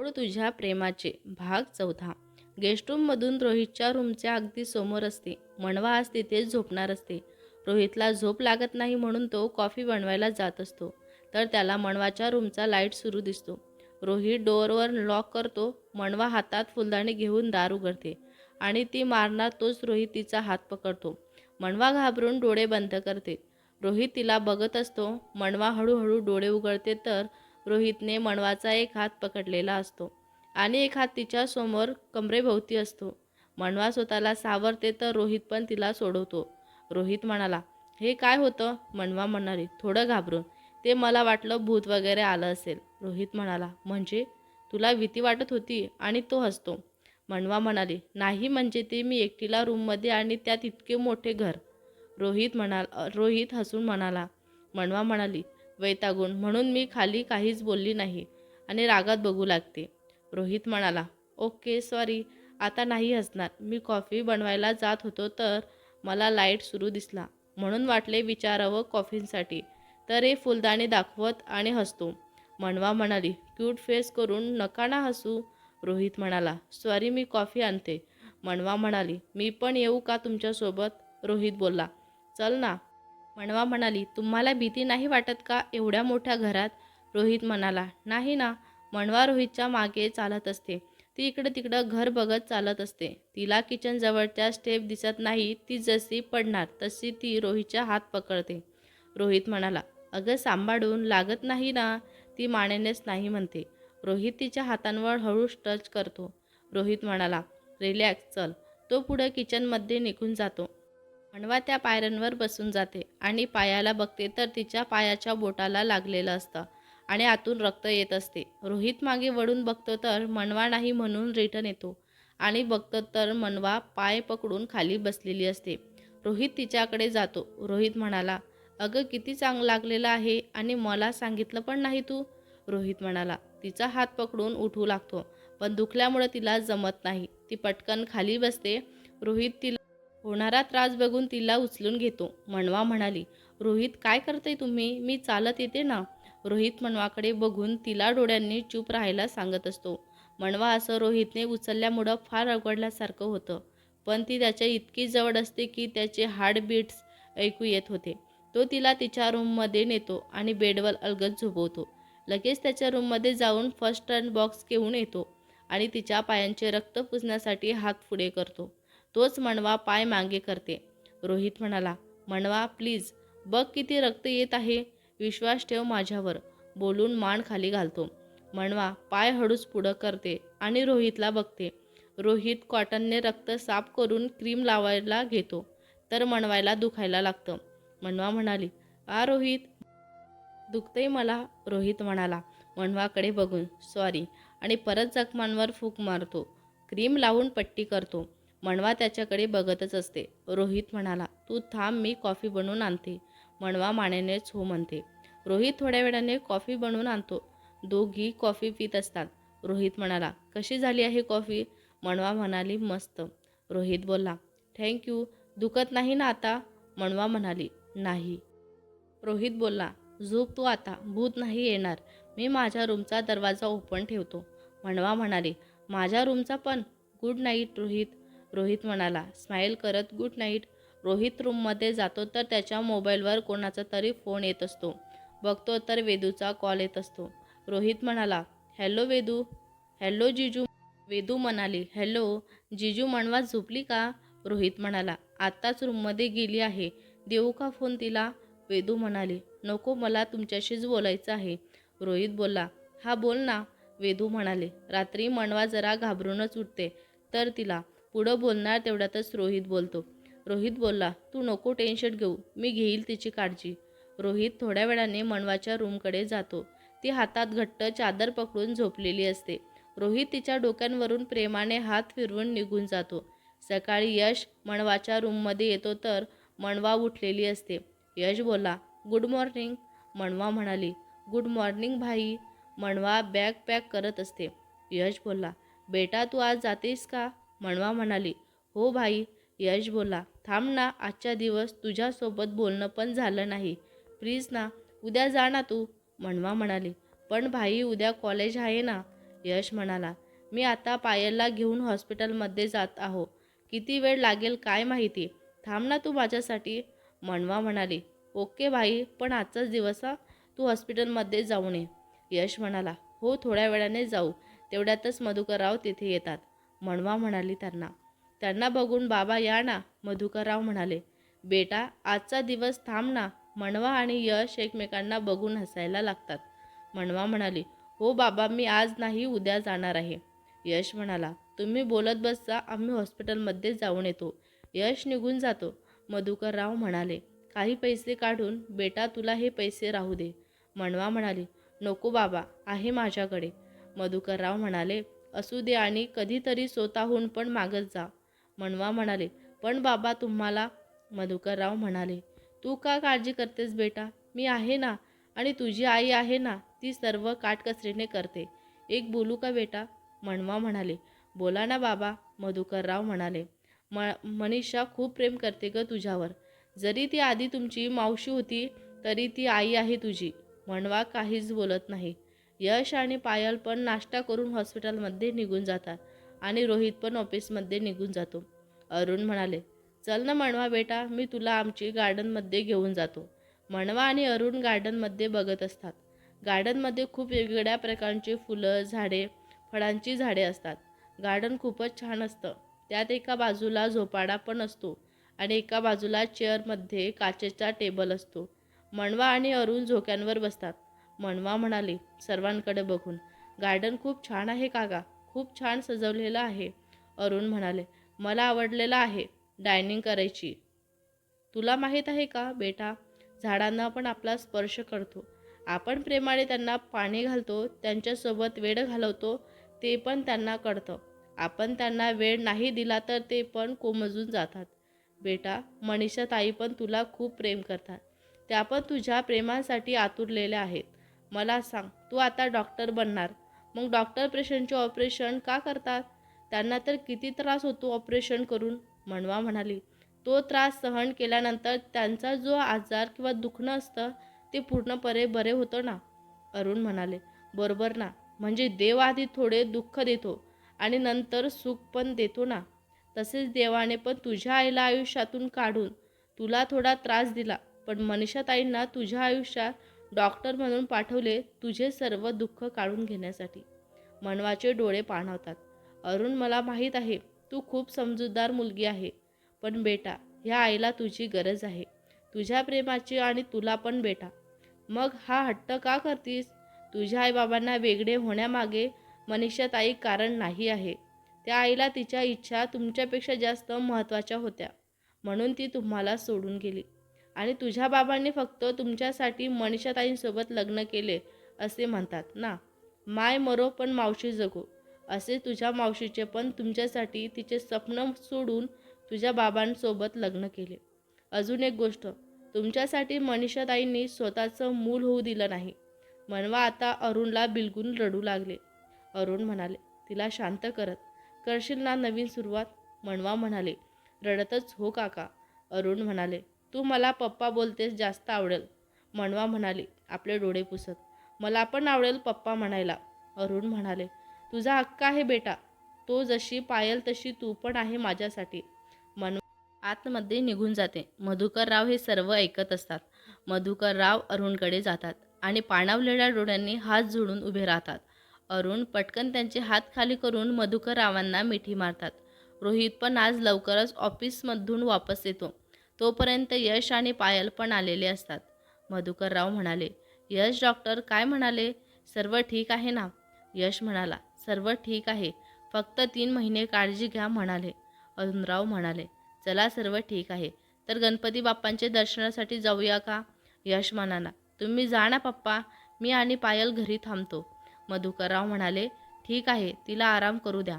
ओढ तुझ्या प्रेमाचे. भाग चौथा. गेस्ट रूममधून रोहितच्या रूमच्या अगदी समोर असते. मनवा आज तिथेच झोपणार असते. रोहितला झोप लागत नाही म्हणून तो कॉफी बनवायला जात असतो. तर त्याला मणवाच्या रूमचा लाइट सुरू दिसतो. रोहित डोअरवर लॉक करतो. मणवा हातात फुलदाणी घेऊन दार उघडते आणि ती मारणार तोच रोहित तिचा हात पकडतो. मणवा घाबरून डोळे बंद करते. रोहित तिला बघत असतो. मणवा हळूहळू डोळे उघडते तर रोहितने मणवाचा एक हात पकडलेला असतो आणि एक हात तिच्या समोर कमरेभोवती असतो. मणवा स्वतःला सावरते तर रोहित पण तिला सोडवतो. रोहित म्हणाला हे काय होतं? मणवा म्हणाली थोडं घाबरून ते मला वाटलं भूत वगैरे आलं असेल. रोहित म्हणाला म्हणजे? तुला भीती वाटत होती आणि तो हसतो. मणवा म्हणाली नाही म्हणजे ते मी एकटीला रूममध्ये आणि त्यात इतके मोठे घर. रोहित म्हणाल रोहित हसून म्हणाला मणवा म्हणाली वैतागून. म्हणून मी खाली काहीच बोलली नाही आणि रागात बघू लागते. रोहित म्हणाला ओके सॉरी. आता नाही हसणार. मी कॉफी बनवायला जात होतो तर मला लाइट सुरू दिसला. म्हणून वाटले विचारावं कॉफींसाठी. तर हे फुलदाणी दाखवत आणि हसतो. मनवा म्हणाली क्यूट फेस करून नका ना हसू. रोहित म्हणाला सॉरी मी कॉफी आणते. मनवा म्हणाली मी पण येऊ का तुमच्यासोबत? रोहित बोलला चल ना. मणवा म्हणाली तुम्हाला भीती नाही वाटत का एवढ्या मोठ्या घरात? रोहित म्हणाला नाही ना मणवा रोहितच्या मागे चालत असते. ती इकडं तिकडं घर बघत चालत असते. तिला किचन जवळच्या स्टेप दिसत नाही ती जशी पडणार तशी ती रोहितच्या हात पकडते. रोहित म्हणाला अगं सांभाळून लागत नाही ना ती मानेनेच नाही म्हणते. रोहित तिच्या हातांवर हळूच टच करतो. रोहित म्हणाला रिलॅक्स चल. तो पुढं किचनमध्ये निघून जातो. मणवा त्या पायऱ्यांवर बसून जाते आणि पायाला बघते तर तिच्या पायाच्या बोटाला लागलेलं असतं आणि आतून रक्त येत असते. रोहित मागे वळून बघतो तर मनवा नाही म्हणून रिटर्न येतो आणि बघतो तर मनवा पाय पकडून खाली बसलेली असते. रोहित तिच्याकडे जातो. रोहित म्हणाला अगं किती चांग लागलेलं आहे आणि मला सांगितलं पण नाही तू. रोहित म्हणाला तिचा हात पकडून उठू लागतो पण दुखल्यामुळे तिला जमत नाही. ती पटकन खाली बसते. रोहित तिला होणारा त्रास बघून तिला उचलून घेतो. मनवा म्हणाली रोहित काय करते तुम्ही? मी चालत येते ना? रोहित मनवाकडे बघून तिला डोळ्यांनी चूप राहायला सांगत असतो. मनवा असं रोहितने उचलल्यामुळं फार अवघडल्यासारखं होतं. पण ती त्याच्या इतकी जवळ असते की त्याचे हार्टबीट्स ऐकू येत होते. तो तिला तिच्या रूममध्ये नेतो आणि बेडवर अलगद झोपवतो. लगेच त्याच्या रूममध्ये जाऊन फर्स्ट अँड बॉक्स घेऊन येतो आणि तिच्या पायांचे रक्त पुसण्यासाठी हात पुढे करतो. तोच मणवा पाय मागे करते. रोहित म्हणाला मणवा प्लीज बघ किती रक्त येत आहे. विश्वास ठेव माझ्यावर. बोलून मान खाली घालतो. मणवा पाय हळूच पुढं करते आणि रोहितला बघते. रोहित कॉटनने रक्त साफ करून क्रीम लावायला घेतो. तर मनवायला दुखायला लागतं. मनवा म्हणाली आ रोहित. दुखतंय मला रोहित म्हणाला. मनवाकडे बघून सॉरी. आणि परत जखमांवर फूक मारतो. क्रीम लावून पट्टी करतो. मनवा त्याच्याकडे बघतच असते. रोहित म्हणाला तू थांब मी कॉफी बनवून आणते. मनवा मानेनेच हो म्हणते. रोहित थोड्या वेळाने कॉफी बनवून आणतो. दोघी कॉफी पित असतात. रोहित म्हणाला कशी झाली आहे कॉफी? मनवा म्हणाली मस्त. रोहित बोलला थँक्यू दुखत नाही ना आता? मनवा म्हणाली नाही. रोहित बोलला झोप तू आता. भूत नाही येणार. मी माझ्या रूमचा दरवाजा ओपन ठेवतो. म्हणवा म्हणाली माझ्या रूमचा पण? Good night Rohit. रोहित म्हणाला स्माईल करत गुड नाईट. रोहित रूममध्ये जातो तर त्याच्या मोबाईलवर कोणाचा तरी फोन येत असतो. बघतो तर वेदूचा कॉल येत असतो. रोहित म्हणाला हॅलो वेदू. हॅलो जिजू. वेदू म्हणाली हॅलो जिजू मनवा झोपली का? रोहित म्हणाला आत्ताच रूममध्ये गेली आहे. देऊ का फोन तिला? वेदू म्हणाली नको मला तुमच्याशीच बोलायचं आहे. रोहित बोलला हा बोल ना. वेदू म्हणाले रात्री मनवा जरा घाबरूनच उठते. तर तिला पुढं बोलणार तेवढ्यातच रोहित बोलतो. रोहित बोलला तू नको टेन्शन घेऊ मी घेईल तिची काळजी. रोहित थोड्या वेळाने मनवाच्या रूमकडे जातो. ती हातात घट्ट चादर पकडून झोपलेली असते. रोहित तिच्या डोक्यांवरून प्रेमाने हात फिरवून निघून जातो. सकाळी यश मणवाच्या रूममध्ये येतो तर मणवा उठलेली असते. यश बोलला गुड मॉर्निंग. मणवा म्हणाली गुड मॉर्निंग भाई. मणवा बॅग पॅक करत असते. यश बोलला बेटा तू आज जातेस का? मणवा म्हणाली. हो भाई यश बोला. थांब ना आजच्या दिवस तुझ्यासोबत बोलणं पण झालं नाही. प्लीज ना उद्या जा ना तू मणवा म्हणाली. पण भाई उद्या कॉलेज आहे ना यश म्हणाला. मी आता पायलला घेऊन हॉस्पिटलमध्ये जात आहो. किती वेळ लागेल काय माहिती. थांब ना तू माझ्यासाठी मनवा म्हणाली. ओके भाई पण आजचाच दिवस हा तू हॉस्पिटलमध्ये जाऊ नये यश म्हणाला. हो थोड्या वेळाने जाऊ. तेवढ्यातच मधुकरराव तिथे येतात. मनवा म्हणाली त्यांना. त्यांना बघून बाबा या ना मधुकरराव म्हणाले. बेटा आजचा दिवस थांब ना मनवा आणि यश एकमेकांना बघून हसायला लागतात. मनवा म्हणाली हो बाबा मी आज नाही उद्या जाणार आहे. यश म्हणाला तुम्ही बोलत बसचा आम्ही हॉस्पिटलमध्ये जाऊन येतो. यश निघून जातो. मधुकरराव म्हणाले काही पैसे काढून बेटा तुला हे पैसे राहू दे. मनवा म्हणाली नको बाबा आहे माझ्याकडे. मधुकरराव म्हणाले असू दे आणि कधीतरी स्वतःहून पण मागत जा. मनवा म्हणाले पण बाबा तुम्हाला मधुकरराव म्हणाले तू का काळजी करतेस बेटा? मी आहे ना आणि तुझी आई आहे ना ती सर्व काटकसरीने करते. एक बोलू का बेटा? मनवा म्हणाले बोला ना बाबा मधुकरराव म्हणाले म मनीषा खूप प्रेम करते ग तुझ्यावर. जरी ती आधी तुमची मावशी होती तरी ती आई आहे तुझी. मनवा काहीच बोलत नाही. यश आणि पायल पण नाश्ता करून हॉस्पिटलमध्ये निघून जातात आणि रोहित पण ऑफिसमध्ये निघून जातो. अरुण म्हणाले चल ना म्हणवा बेटा मी तुला आमची गार्डनमध्ये घेऊन जातो. म्हणवा आणि अरुण गार्डनमध्ये बघत असतात. गार्डनमध्ये खूप वेगवेगळ्या प्रकारची फुलं झाडे फळांची झाडे असतात. गार्डन खूपच छान असतं. त्यात एका बाजूला झोपाडा पण असतो आणि एका बाजूला चेअरमध्ये काचेचा टेबल असतो. मनवा आणि अरुण झोक्यांवर बसतात. मनवा म्हणाले सर्वांकडे बघून. गार्डन खूप छान आहे काका खूप छान सजवलेलं आहे. अरुण म्हणाले मला आवडलेलं आहे डायनिंग करायची. तुला माहीत आहे का बेटा झाडांना पण आपला स्पर्श करतो. आपण प्रेमाने त्यांना पाणी घालतो त्यांच्यासोबत वेळ घालवतो ते पण त्यांना कळतं. आपण त्यांना वेळ नाही दिला तर ते पण कोमजून जातात. बेटा मनीषा ताई पण तुला खूप प्रेम करतात. त्या पण तुझ्या प्रेमासाठी आतुरलेल्या आहेत. मला सांग तू आता डॉक्टर बनणार. मग डॉक्टर पेशंटचे ऑपरेशन का करतात? त्यांना तर किती त्रास होतो ऑपरेशन करून? मनवा म्हणाली. तो त्रास सहन केल्यानंतर त्यांचा जो आजार किंवा दुखणं असतं ते पूर्णपणे बरे होतं ना? अरुण म्हणाले बरोबर ना? म्हणजे देव आधी थोडे दुःख देतो आणि नंतर सुख पण देतो ना? तसेच देवाने पण तुझ्या आईला आयुष्यातून काढून तुला थोडा त्रास दिला. पण मनीषा ताईंना तुझ्या आयुष्यात डॉक्टर म्हणून पाठवले तुझे सर्व दुःख काढून घेण्यासाठी. मनवाचे डोळे पाणवतात. अरुण मला माहीत आहे तू खूप समजूतदार मुलगी आहे पण बेटा ह्या आईला तुझी गरज आहे. तुझ्या प्रेमाची आणि तुला पण बेटा. मग हा हट्ट का करतीस? तुझ्या आईबाबांना वेगळे होण्यामागे मनीषा ताई कारण नाही आहे. त्या आईला तिच्या इच्छा तुमच्यापेक्षा जास्त महत्त्वाच्या होत्या म्हणून ती तुम्हाला सोडून गेली. आणि तुझ्या बाबांनी फक्त तुमच्यासाठी मनीषाताईंसोबत लग्न केले असे म्हणतात. ना माय मरो पण मावशी जगो असे तुझ्या मावशीचे पण तुमच्यासाठी तिचे स्वप्न सोडून तुझ्या बाबांसोबत लग्न केले. अजून एक गोष्ट तुमच्यासाठी मनीषाताईंनी स्वतःचं मूल होऊ दिलं नाही. मनवा आता अरुणला बिलगून रडू लागले. अरुण म्हणाले तिला शांत करत करशील ना नवीन सुरुवात? मनवा म्हणाले रडतच हो काका. अरुण म्हणाले तू मला पप्पा बोलतेस जास्त आवडेल. मनवा म्हणाली आपले डोळे पुसत. मला पण आवडेल पप्पा म्हणायला. अरुण म्हणाले तुझा हक्क आहे बेटा. तो जशी पायल तशी तू पण आहे माझ्यासाठी. मन आतमध्ये निघून जाते. मधुकरराव हे सर्व ऐकत असतात. मधुकरराव अरुणकडे जातात आणि पाणावलेल्या डोळ्यांनी हात जोडून उभे राहतात. अरुण पटकन त्यांचे हात खाली करून मधुकररावांना मिठी मारतात. रोहित पण आज लवकरच ऑफिसमधून वापस येतो. तोपर्यंत यश आणि पायल पण आलेले असतात. मधुकरराव म्हणाले यश डॉक्टर काय म्हणाले? सर्व ठीक आहे ना? यश म्हणाला सर्व ठीक आहे. फक्त तीन महिने काळजी घ्या म्हणाले. अरुणराव म्हणाले चला सर्व ठीक आहे. तर गणपती बाप्पांचे दर्शनासाठी जाऊया का? यश म्हणाला तुम्ही जा ना पप्पा. मी आणि पायल घरी थांबतो. मधुकरराव म्हणाले ठीक आहे. तिला आराम करू द्या.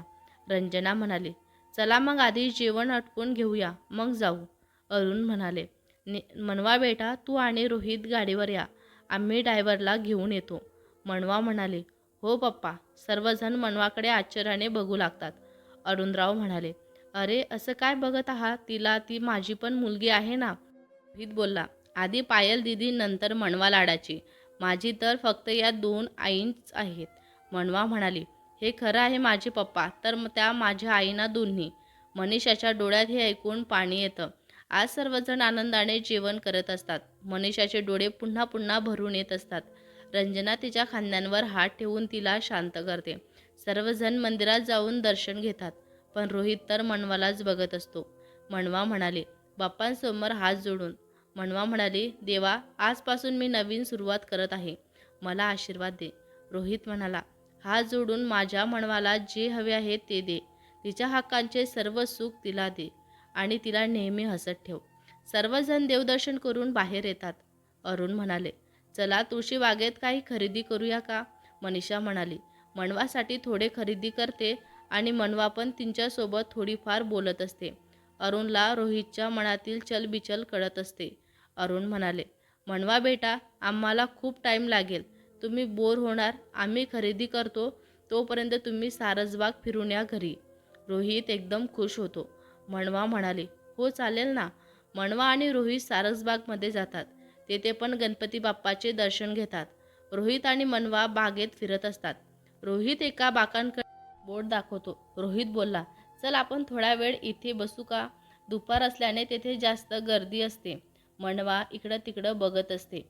रंजना म्हणाली चला मग आधी जेवण अटकून घेऊया. मग जाऊ. अरुण म्हणाले नि मनवा बेटा तू आणि रोहित गाडीवर या. आम्ही डायव्हरला घेऊन येतो. मनवा म्हणाले हो पप्पा सर्वजण मनवाकडे आश्चर्याने बघू लागतात. अरुणराव म्हणाले अरे असं काय बघत आहात? तिला ती माझी पण मुलगी आहे ना? रोहित बोलला आधी पायल दिदी नंतर मनवा लाडाची. माझी तर फक्त या दोन आईंच आहेत. मनवा म्हणाली हे खरं आहे माझे पप्पा तर त्या माझ्या आईना दोन्ही. मनीषाच्या डोळ्यात हे ऐकून पाणी येतं. आज सर्वजण आनंदाने जेवण करत असतात. मनीषाचे डोळे पुन्हा पुन्हा भरून येत असतात. रंजना तिच्या खांद्यांवर हात ठेवून तिला शांत करते. सर्वजण मंदिरात जाऊन दर्शन घेतात पण रोहित तर मनवालाच बघत असतो. मनवा म्हणाले बाप्पांसमोर हात जोडून. मनवा म्हणाली देवा आजपासून मी नवीन सुरुवात करत आहे. मला आशीर्वाद दे. रोहित म्हणाला हात जोडून माझ्या मनवाला जे हवे आहे ते दे. तिच्या हक्कांचे सर्व सुख तिला दे. आणि तिला नेहमी हसत ठेव. सर्वजण देवदर्शन करून बाहेर येतात. अरुण म्हणाले चला तुळशी बागेत काही खरेदी करूया का? मनीषा म्हणाली मनवासाठी थोडे खरेदी करते आणि मनवा पण तिच्यासोबत थोडीफार बोलत असते. अरुणला रोहितच्या मनातील चलबिचल कळत असते. अरुण म्हणाले मनवा बेटा आम्हाला खूप टाईम लागेल. तुम्ही बोर होणार. आम्ही खरेदी करतो. तोपर्यंत तुम्ही सारसबाग फिरून या घरी. रोहित एकदम खुश होतो. मनवा म्हणाले हो चालेल ना. मनवा आणि रोहित सारसबागमध्ये जातात. तेथे पण गणपती बाप्पाचे दर्शन घेतात. रोहित आणि मनवा बागेत फिरत असतात. रोहित एका बाकांकडे बोट दाखवतो. रोहित बोलला चल आपण थोडा वेळ इथे बसू का? दुपार असल्याने तेथे जास्त गर्दी असते. मनवा इकडं तिकडं बघत असते.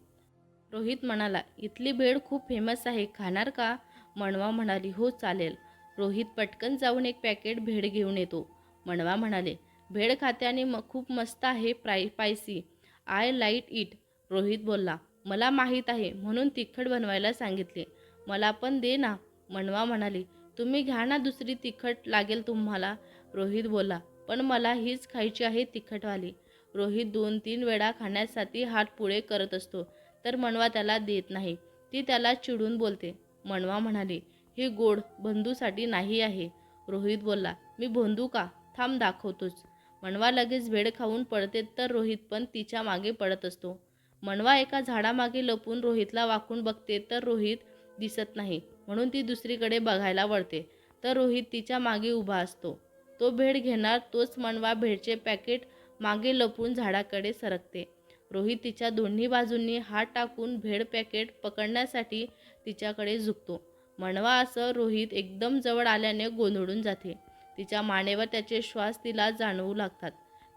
रोहित म्हणाला इथली भेळ खूप फेमस आहे. खाणार का? मनवा म्हणाली हो चालेल. रोहित पटकन जाऊन एक पॅकेट भेळ घेऊन येतो. मनवा म्हणाले भेळ खात्याने म खूप मस्त आहे प्राय spicy. I like it. Rohit बोलला मला माहीत आहे म्हणून तिखट बनवायला सांगितले. मला पण दे ना मनवा म्हणाली तुम्ही घ्या ना दुसरी तिखट लागेल तुम्हाला. रोहित बोलला पण मला हीच खायची आहे तिखटवाली. रोहित दोन तीन वेळा खाण्यासाठी हात पुढे करत असतो तर मनवा त्याला देत नाही. ती त्याला चिडून बोलते. मनवा म्हणाली ही गोड बंधूसाठी नाही आहे. रोहित बोलला मी बंधू का? थांब दाखवतोच. मनवा लगेच भेड खाऊन पडते तर रोहित पण तिच्यामागे पडत असतो. मनवा एका झाडामागे लपून रोहितला वाकून बघते तर रोहित दिसत नाही म्हणून ती दुसरीकडे बघायला वळते. तर रोहित तिच्यामागे उभा असतो. तो भेड घेणार तोच मनवा भेडचे पॅकेट मागे लपून झाडाकडे सरकते. रोहित तिच्या दोन्ही बाजूंनी हात टाकून भेड पॅकेट पकडण्यासाठी तिच्याकडे झुकतो. मनवा असं रोहित एकदम जवळ आल्याने गोंधळून जाते. तिच्या मानेवर त्याचे श्वास तिला जाणवू लागतात.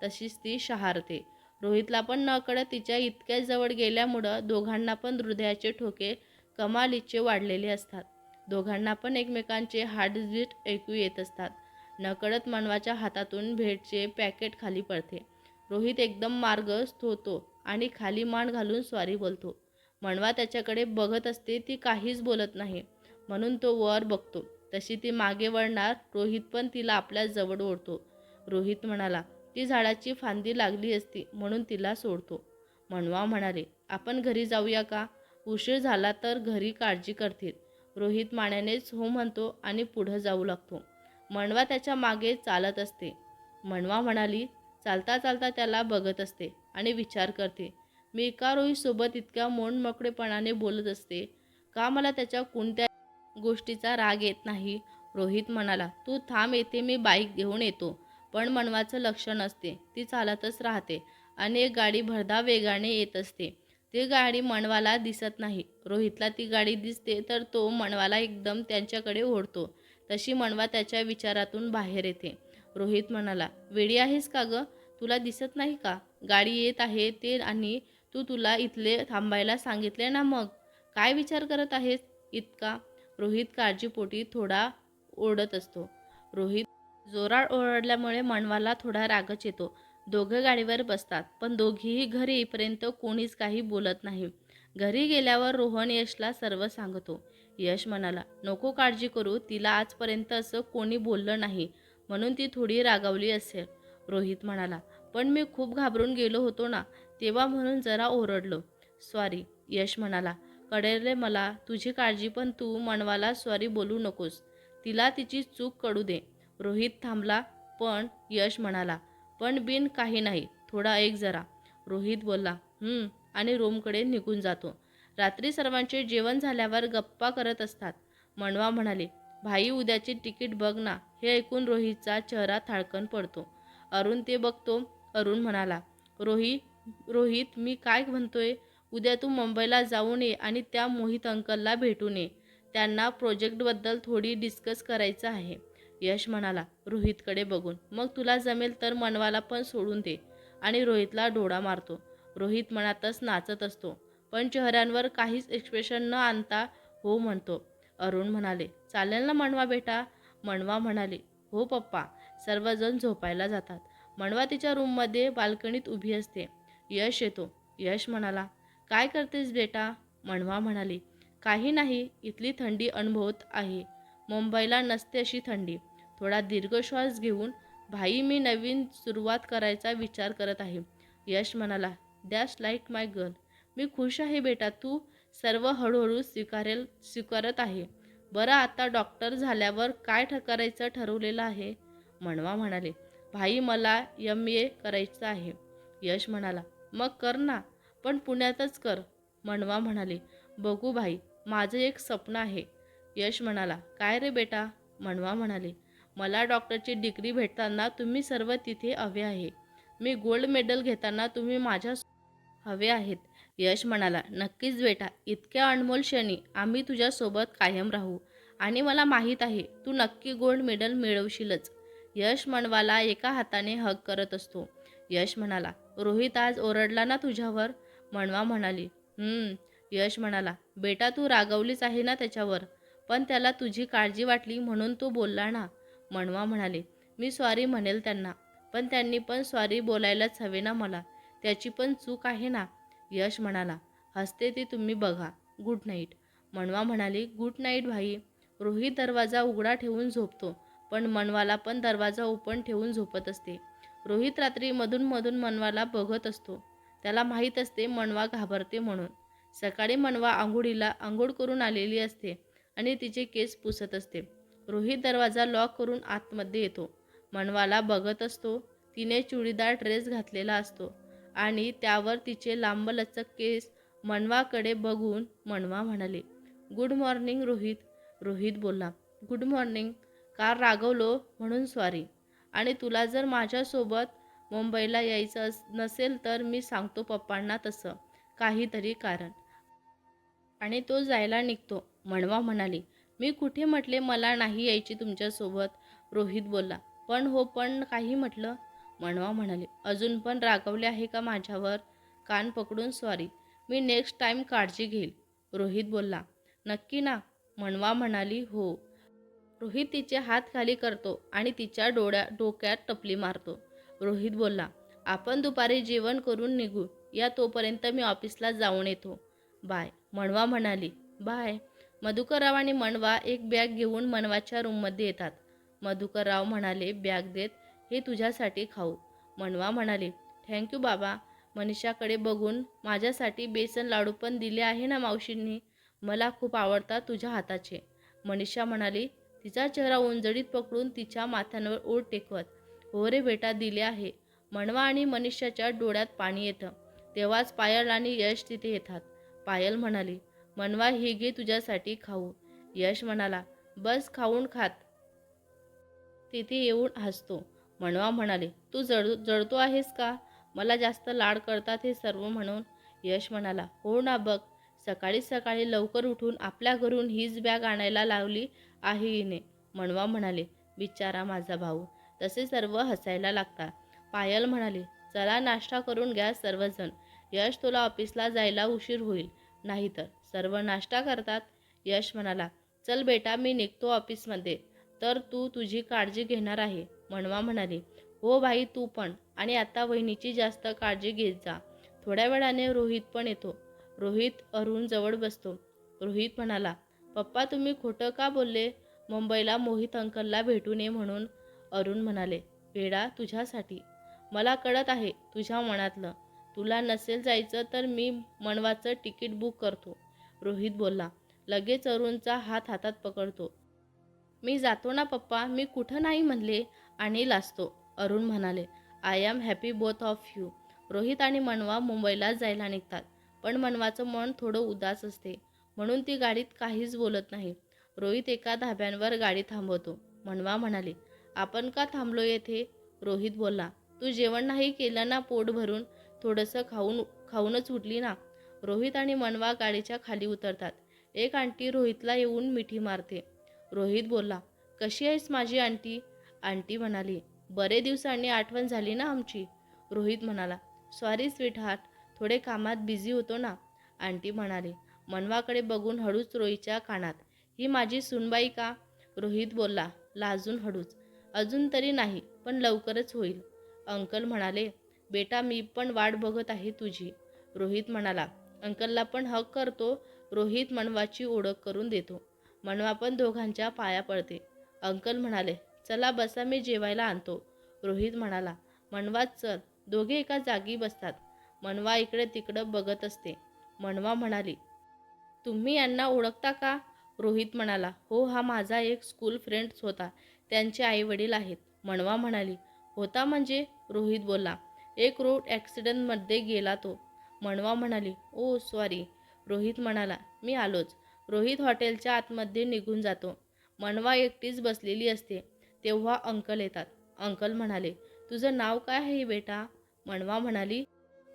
तशीच ती शहारते. रोहितला पण नकळत तिच्या इतक्या जवळ गेल्यामुळं दोघांना पण हृदयाचे ठोके कमालीचे वाढलेले असतात. दोघांना पण एकमेकांचे हार्टबीट ऐकू येत असतात. नकळत मानवाच्या हातातून भेटचे पॅकेट खाली पडते. रोहित एकदम मार्ग होतो आणि खाली मान घालून स्वारी बोलतो. मनवा त्याच्याकडे बघत असते ती काहीच बोलत नाही. म्हणून तो वर बघतो. तशी ती मागे वळणार रोहित पण तिला आपल्या जवळ ओढतो. रोहित म्हणाला ती झाडाची फांदी लागली असती म्हणून तिला सोडतो. मनवा म्हणाले आपण घरी जाऊया का? उशीर झाला तर घरी काळजी करतील. रोहित माण्यानेच हो म्हणतो आणि पुढं जाऊ लागतो. मनवा त्याच्यामागे चालत असते. मनवा म्हणाली चालता चालता त्याला बघत असते आणि विचार करते. मी एका रोहितसोबत इतक्या मोडमोकळेपणाने बोलत असते. का मला त्याच्या कोणत्या गोष्टीचा राग येत नाही. रोहित म्हणाला तू थांब येते मी बाईक घेऊन येतो. पण मनवाचं लक्ष नसते. ती चालतच राहते. आणि एक गाडी भरधा वेगाने येत असते. ती गाडी मनवाला दिसत नाही. रोहितला ती गाडी दिसते तर तो मनवाला एकदम त्यांच्याकडे ओढतो. तशी मनवा त्याच्या विचारातून बाहेर येते. रोहित म्हणाला वेळी आहेस का गं? तुला दिसत नाही का? गाडी येत आहे ते आणि तू तुला इथले थांबायला सांगितले ना मग? काय विचार करत आहेस? इतका रोहित काळजीपोटी थोडा ओढत असतो. रोहित जोरात ओरडल्यामुळे मनवाला थोडा रागच येतो. दोघं गाडीवर बसतात पण दोघीही घरी येईपर्यंत कोणीच काही बोलत नाही. घरी गेल्यावर रोहन यशला सर्व सांगतो. यश म्हणाला नको काळजी करू तिला आजपर्यंत असं कोणी बोललं नाही म्हणून ती थोडी रागावली असेल. रोहित म्हणाला पण मी खूप घाबरून गेलो होतो ना तेव्हा म्हणून जरा ओरडलो. सॉरी यश म्हणाला कडेले मला. तुझी काळजी पण तू मनवाला सॉरी बोलू नकोस. तिला तिची चूक कळू दे. रोहित थांबला पण यश म्हणाला पण बिन काही नाही. थोडा एक जरा. रोहित बोलला आणि रोमकडे निघून जातो. रात्री सर्वांचे जेवण झाल्यावर गप्पा करत असतात. मनवा म्हणाले भाई उद्याची तिकीट बघ ना. हे ऐकून रोहितचा चेहरा थाळकन पडतो. अरुण ते बघतो. अरुण म्हणाला रोही रोहित मी काय म्हणतोय? उद्या तू मुंबईला जाऊन ये आणि त्या मोहित अंकलला भेटून ये. त्यांना प्रोजेक्टबद्दल थोडी डिस्कस करायचं आहे. यश म्हणाला रोहितकडे बघून. मग तुला जमेल तर मनवाला पण सोडून दे. आणि रोहितला डोळा मारतो. रोहित मनातच नाचत असतो. पण चेहऱ्यांवर काहीच एक्सप्रेशन न आणता हो म्हणतो. अरुण म्हणाले चालेल ना मनवा बेटा? मनवा म्हणाले हो पप्पा. सर्वजण झोपायला जातात. मनवा तिच्या रूममध्ये बाल्कनीत उभी असते. यश येतो. यश म्हणाला काय करतेस बेटा? म्हणवा म्हणाली. काही नाही इथली थंडी अनुभवत आहे. मुंबईला नसते अशी थंडी. थोडा दीर्घ श्वास घेऊन भाई मी नवीन सुरुवात करायचा विचार करत आहे. यश म्हणाला दॅस लाईक माय गर्ल मी खुश आहे बेटा तू सर्व हळूहळू स्वीकारेल स्वीकारत आहे. बरं आता डॉक्टर झाल्यावर काय ठ करायचं ठरवलेलं आहे? म्हणवा म्हणाले भाई मला एम ए करायचं आहे. यश म्हणाला मग कर ना. पण पुण्यातच कर म्हणवा म्हणाले. बघू भाई माझं एक स्वप्न आहे. यश म्हणाला काय रे बेटा? म्हणवा म्हणाले मला डॉक्टरची डिग्री भेटताना तुम्ही सर्व तिथे हवे आहे. मी गोल्ड मेडल घेताना तुम्ही माझ्या हवे आहेत. यश म्हणाला नक्कीच बेटा इतक्या अनमोल क्षणी आम्ही तुझ्यासोबत कायम राहू. आणि मला माहीत आहे तू नक्की गोल्ड मेडल मिळवशीलच. यश मनवाला एका हाताने हग करत असतो. यश म्हणाला रोहित आज ओरडला ना तुझ्यावर? मनवा म्हणाली. यश म्हणाला बेटा तू रागवलीच आहे ना त्याच्यावर पण त्याला तुझी काळजी वाटली म्हणून तू बोलला ना मनवा म्हणाले. मी स्वारी म्हणेल त्यांना पण त्यांनी पण स्वारी बोलायलाच हवे ना मला त्याची पण चूक आहे ना. यश म्हणाला हसते ते तुम्ही बघा गुड नाईट मनवा म्हणाली गुड नाईट भाई. रोहित दरवाजा उघडा ठेवून झोपतो पण मनवाला पण दरवाजा ओपन ठेवून झोपत असते. रोहित रात्री मधून मधून मनवाला बघत असतो. त्याला माहीत असते मनवा घाबरते म्हणून. सकाळी मनवा आंघोळीला आंघोळ करून आलेली असते आणि तिचे केस पुसत असते. रोहित दरवाजा लॉक करून आतमध्ये येतो. मनवाला बघत असतो. तिने चुडीदार ड्रेस घातलेला असतो आणि त्यावर तिचे लांबलचक केस मनवाकडे बघून मनवा म्हणाले गुड मॉर्निंग रोहित. रोहित बोलला गुड मॉर्निंग. कार रागवलो? म्हणून सॉरी. आणि तुला जर माझ्यासोबत मुंबईला यायचं नसेल तर मी सांगतो पप्पांना तसं. काहीतरी कारण. आणि तो जायला निघतो. म्हणवा म्हणाली मी कुठे म्हटले मला नाही यायची तुमच्यासोबत? रोहित बोलला पण हो पण काही म्हटलं? म्हणवा म्हणाले अजून पण रागवले आहे का माझ्यावर? कान पकडून सॉरी मी नेक्स्ट टाईम काळजी घेईल. रोहित बोलला नक्की ना. म्हणवा म्हणाली हो. रोहित तिचे हात खाली करतो आणि तिच्या डोळ्या डोक्यात टपली मारतो. रोहित बोलला आपण दुपारी जेवण करून निघू. या तोपर्यंत मी ऑफिसला जाऊन येतो. बाय मणवा म्हणाली. बाय. मधुकरराव आणि मनवा एक बॅग घेऊन मनवाच्या रूममध्ये येतात. मधुकरराव म्हणाले बॅग देत हे तुझ्यासाठी खाऊ. मनवा म्हणाले थँक्यू बाबा. मनीषाकडे बघून माझ्यासाठी बेसन लाडू पण दिले आहे ना मावशींनी? मला खूप आवडतात तुझ्या हाताचे. मनीषा म्हणाली तिचा चेहरा उंजडीत पकडून तिच्या माथ्यांवर ओढ टेकवत. हो रे बेटा दिले आहे. मनवा आणि मनुष्याच्या डोळ्यात पाणी येतं. तेव्हाच पायल आणि यश तिथे येतात. पायल म्हणाली मनवा हे घे तुझ्यासाठी खाऊ. यश म्हणाला बस खाऊन खात. तिथे येऊन हसतो. मनवा म्हणाले तू जड जळतो आहेस का? मला जास्त लाड करतात हे सर्व म्हणून. यश म्हणाला हो ना बघ सकाळी सकाळी लवकर उठून आपल्या घरून हीच बॅग आणायला लावली आहे हिने. मनवा म्हणाले बिचारा माझा भाऊ तसे सर्व हसायला लागतात. पायल म्हणाली चला नाश्ता करून घ्या सर्वजण. यश तुला ऑफिसला जायला उशीर होईल. नाहीतर सर्व नाश्ता करतात? यश म्हणाला चल बेटा मी निघतो ऑफिसमध्ये. तर तू तुझी काळजी घेणार आहे. म्हणवा म्हणाली हो भाई तू पण. आणि आता वहिनीची जास्त काळजी घेत जा. थोड्या वेळाने रोहित पण येतो. रोहित अरुण जवळ बसतो. रोहित म्हणाला पप्पा तुम्ही खोटं का बोलले? मुंबईला मोहित अंकलला भेटू नये म्हणून अरुण म्हणाले वेडा तुझ्यासाठी. मला कळत आहे तुझ्या मनातलं. तुला नसेल जायचं तर मी मनवाचं तिकीट बुक करतो. रोहित बोलला लगेच अरुणचा हात हातात पकडतो. मी जातो ना पप्पा. मी कुठं नाही म्हणले आणि लाजतो. अरुण म्हणाले I am happy both of you. Rohit आणि मनवा मुंबईला जायला निघतात. पण मनवाचं मन थोडं उदास असते. म्हणून ती गाडीत काहीच बोलत नाही. रोहित एका धाब्यांवर गाडी थांबवतो. मनवा म्हणाले आपण का थांबलो येथे? रोहित बोलला तू जेवण नाही केलं ना पोट भरून? थोडंसं खाऊन खाऊनच उठली ना? रोहित आणि मनवा गाडीच्या खाली उतरतात. एक आंटी रोहितला येऊन मिठी मारते. रोहित बोलला कशी आहेस माझी आंटी? आंटी म्हणाली बरे दिवसांनी आठवण झाली ना आमची? रोहित म्हणाला सॉरी स्वीटहार्ट थोडे कामात बिझी होतो ना? आंटी म्हणाली मनवाकडे बघून हळूच रोहितच्या कानात ही माझी सुनबाई का? रोहित बोलला लाजून हळूच. अजून तरी नाही पण लवकरच होईल. अंकल म्हणाले बेटा मी पण वाट बघत आहे तुझी. रोहित म्हणाला अंकलला पण हक करतो रोहित मनवाची ओळख करून देतो. मनवा पण दोघांच्या पाया पडते. अंकल म्हणाले चला बसा मी जेवायला आणतो. रोहित म्हणाला मनवाच चल दोघे एका जागी बसतात. मनवा इकडे तिकडं बघत असते. मनवा म्हणाली तुम्ही यांना ओळखता का? रोहित म्हणाला हो हा माझा एक स्कूल फ्रेंड्स होता. त्यांचे आई वडील आहेत. मनवा म्हणाली होता म्हणजे? रोहित बोलला एक रोड ॲक्सिडेंटमध्ये गेला तो. मनवा म्हणाली ओ सॉरी रोहित म्हणाला मी आलोच. रोहित हॉटेलच्या आतमध्ये निघून जातो. मनवा एकटीच बसलेली असते तेव्हा अंकल येतात. अंकल म्हणाले तुझं नाव काय आहे बेटा? मनवा म्हणाली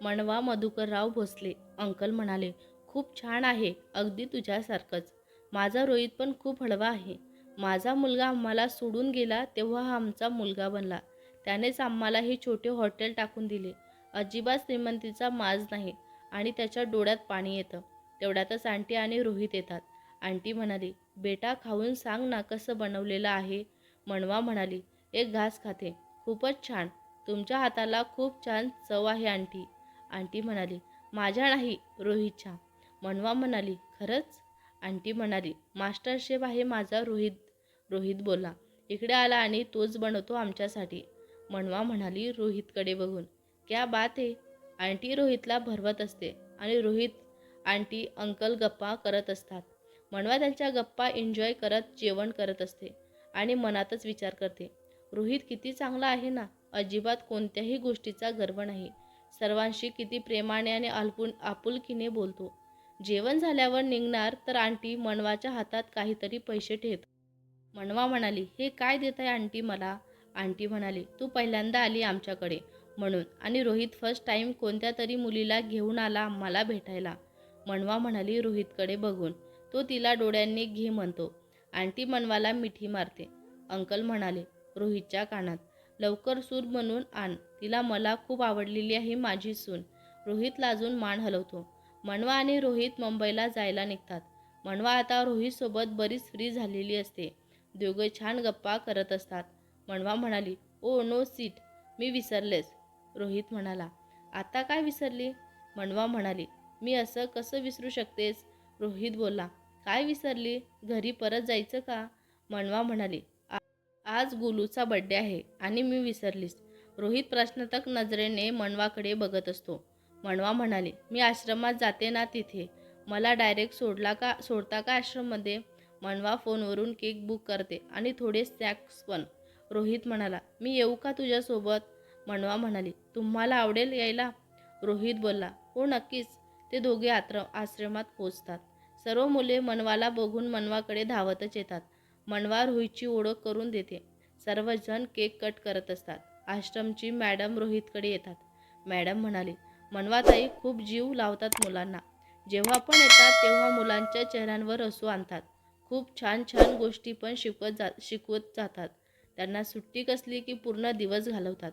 मनवा मधुकरराव भोसले. अंकल म्हणाले खूप छान आहे अगदी तुझ्यासारखंच. माझा रोहित पण खूप हळवा आहे. माझा मुलगा आम्हाला सोडून गेला तेव्हा हा आमचा मुलगा बनला. त्यानेच आम्हाला हे छोटे हॉटेल टाकून दिले. अजिबात श्रीमंतीचा माज नाही आणि त्याच्या डोळ्यात पाणी येतं. तेवढ्यातच आंटी आणि रोहित येतात. आंटी म्हणाली बेटा खाऊन सांग ना कसं बनवलेलं आहे. मनवा म्हणाली एक घास खाते. खूपच छान. तुमच्या हाताला खूप छान चव आहे आंटी. आंटी म्हणाली माझ्या नाही रोहितच्या. मनवा म्हणाली खरंच? आंटी म्हणाली मास्टर शेफ आहे माझा रोहित. रोहित बोलला इकडे आला आणि तोच बनवतो आमच्यासाठी. मनवा म्हणाली रोहितकडे बघून क्या बात आहे आंटी रोहितला भरवत असते आणि रोहित आंटी अंकल गप्पा करत असतात. मनवा त्यांच्या गप्पा एन्जॉय करत जेवण करत असते आणि मनातच विचार करते. रोहित किती चांगला आहे ना अजिबात कोणत्याही गोष्टीचा गर्व नाही. सर्वांशी किती प्रेमाने आणि आलपून आपुलकीने बोलतो. जेवण झाल्यावर निघणार तर आंटी मनवाच्या हातात काहीतरी पैसे ठेवत मनवा म्हणाली हे काय देत आहे आंटी मला? आंटी म्हणाली तू पहिल्यांदा आली आमच्याकडे म्हणून आणि रोहित फर्स्ट टाईम कोणत्या तरी मुलीला घेऊन आला मला भेटायला. मनवा म्हणाली रोहितकडे बघून. तो तिला डोळ्यांनी घे म्हणतो. आंटी मनवाला मिठी मारते. अंकल म्हणाले रोहितच्या कानात लवकर सूर म्हणून आण. तिला मला खूप आवडलेली आहे माझी सून. रोहित लाजून मान हलवतो. मनवा आणि रोहित मुंबईला जायला निघतात. मनवा आता रोहितसोबत बरीच फ्री झालेली असते. दोघे छान गप्पा करत असतात. मनवा म्हणाली ओ नो सीट. मी विसरलेस रोहित म्हणाला आता काय विसरली? मनवा म्हणाली मी असं कसं विसरू शकतेस? रोहित बोलला काय विसरली? घरी परत जायचं का? मनवा म्हणाली "आ- आज गुलूचा बड्डे आहे आणि मी विसरलीस. रोहित प्रश्नतक नजरेने मनवाकडे बघत असतो. मनवा म्हणाले मी आश्रमात जाते ना तिथे? मला डायरेक्ट सोडला का सोडता का आश्रममध्ये? मनवा फोनवरून केक बुक करते आणि थोडे स्नॅक्स पण. रोहित म्हणाला मी येऊ का तुझ्यासोबत? मनवा म्हणाली तुम्हाला आवडेल यायला? रोहित बोलला हो नक्कीच. ते दोघे आत्र आश्रमात पोचतात सर्व मुले मनवाला बघून मनवाकडे धावतच येतात. मनवा रोहितची ओळख करून देते. सर्वजण केक कट करत असतात. आश्रमची मॅडम रोहितकडे येतात. मॅडम म्हणाली मनवाताई खूप जीव लावतात मुलांना. जेव्हा पण येतात तेव्हा मुलांच्या चेहऱ्यांवर हसू आणतात. खूप छान छान गोष्टी पण शिकवत जा शिकवत जातात. त्यांना सुट्टी कसली की पूर्ण दिवस घालवतात.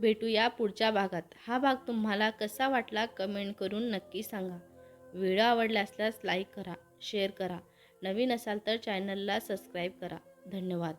भेटूया पुढच्या भागात. हा भाग तुम्हाला कसा वाटला कमेंट करून नक्की सांगा. व्हिडिओ आवडला असल्यास लाईक करा शेअर करा. नवीन असाल तर चॅनलला सबस्क्राईब करा. धन्यवाद.